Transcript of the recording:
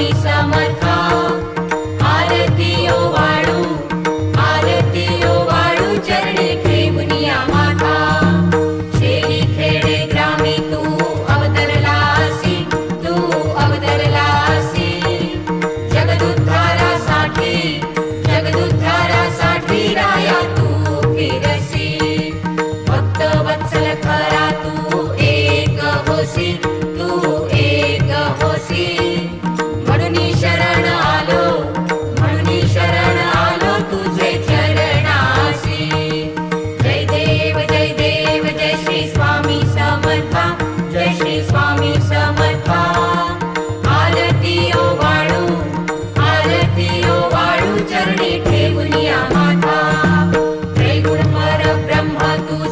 स्वामी समर्था? आरती ओ वाळू आरती ओ वाळू चरणी ठेवूनिया माथा शेरी खेडे ग्रामी तू अवतरलासी तू अवतरलासी जगदुद्धारासाठी जगदुद्धारासाठी राया तू फिरसी. भक्त वत्सल खरा तू एक होसी. me, tell my father.